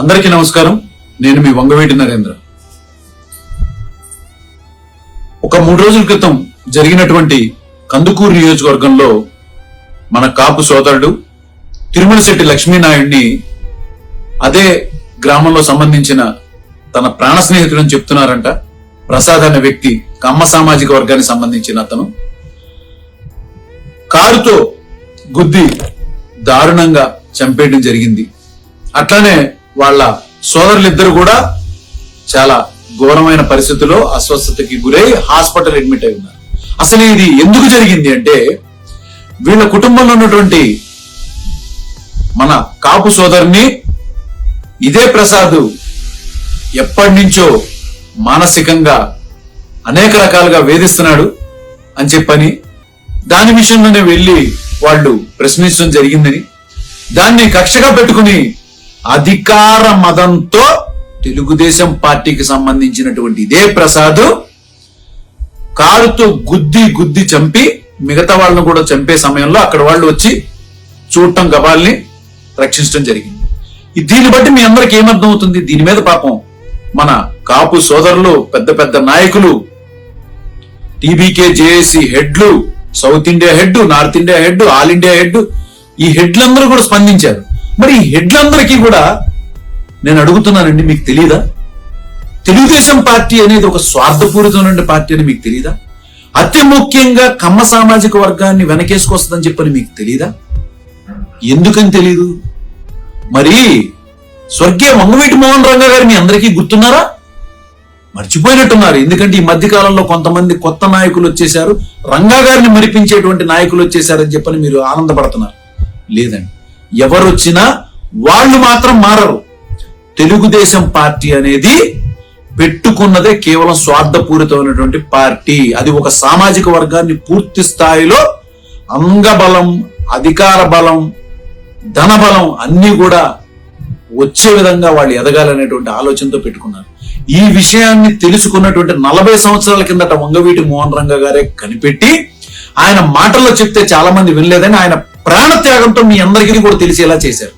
అందరికీ నమస్కారం. నేను మీ వంగవేటి నరేంద్ర. ఒక మూడు రోజుల క్రితం జరిగినటువంటి కందుకూరు నియోజకవర్గంలో మన కాపు సోదరుడు తిరుమల శెట్టి లక్ష్మీనాయుడిని అదే గ్రామంలో సంబంధించిన తన ప్రాణ స్నేహితుడు అని చెప్తున్నారంట. ప్రసాద్ అనే వ్యక్తి కమ్మ సామాజిక వర్గానికి సంబంధించిన అతను. కారుతో గుద్ది దారుణంగా చంపేయడం జరిగింది. అట్లానే వాళ్ళ సోదరులిద్దరు కూడా చాలా ఘోరమైన పరిస్థితుల్లో అస్వస్థతకి గురై హాస్పిటల్ అడ్మిట్ అయి ఉన్నారు. అసలు ఇది ఎందుకు జరిగింది అంటే వీళ్ళ కుటుంబంలో ఉన్నటువంటి మన కాపు సోదరుని ఇదే ప్రసాద్ ఎప్పటి నుంచో మానసికంగా అనేక రకాలుగా వేధిస్తున్నాడు అని చెప్పని దాని విషయంలోనే వెళ్ళి వాళ్ళు ప్రశ్నించడం జరిగిందని దాన్ని కక్షగా పెట్టుకుని అధికార మదంతో తెలుగుదేశం పార్టీకి సంబంధించినటువంటి ఇదే ప్రసాద్ కారుతో గుద్ది గుద్ది చంపి మిగతా వాళ్ళను కూడా చంపే సమయంలో అక్కడ వాళ్ళు వచ్చి చూడటం గబాల్ని రక్షించడం జరిగింది. దీన్ని బట్టి మీ అందరికి ఏమర్థం అవుతుంది దీని మీద పాపం మన కాపు సోదరులు పెద్ద పెద్ద నాయకులు TBK JAC హెడ్లు south India head north India head all India head ఈ హెడ్లందరూ కూడా స్పందించారు. మరి హెడ్లందరికీ కూడా నేను అడుగుతున్నానండి మీకు తెలియదా తెలుగుదేశం పార్టీ అనేది ఒక స్వార్థపూరితమైన పార్టీ అని మీకు తెలియదా అతి ముఖ్యంగా కమ్మ సామాజిక వర్గాన్ని వెనకేసుకొస్తుందని చెప్పని మీకు తెలియదా ఎందుకని తెలియదు మరి స్వర్గీయ మంగవీటి మోహన్ రంగా గారు మీ అందరికీ గుర్తున్నారా? మర్చిపోయినట్టున్నారు. ఎందుకంటే ఈ మధ్య కాలంలో కొంతమంది కొత్త నాయకులు వచ్చేశారు రంగా గారిని మరిపించేటువంటి నాయకులు వచ్చేశారని చెప్పని మీరు ఆనందపడుతున్నారు. లేదండి. ఎవరు వచ్చినా వాళ్ళు మాత్రం మారరు. తెలుగుదేశం పార్టీ అనేది పెట్టుకున్నదే కేవలం స్వార్థపూరితమైనటువంటి పార్టీ. అది ఒక సామాజిక వర్గాన్ని పూర్తి స్థాయిలో అంగబలం అధికార బలం ధనబలం అన్ని కూడా వచ్చే విధంగా వాళ్ళు ఎదగాలనేటువంటి ఆలోచనతో పెట్టుకున్నారు. ఈ విషయాన్ని తెలుసుకున్నటువంటి నలభై సంవత్సరాల కిందట వంగవీటి మోహన్ రంగ గారే కనిపెట్టి ఆయన మాటల్లో చెప్తే చాలా మంది వినలేదని ఆయన ప్రాణత్యాగంతో మీ అందరికీ కూడా తెలిసేలా చేశారు.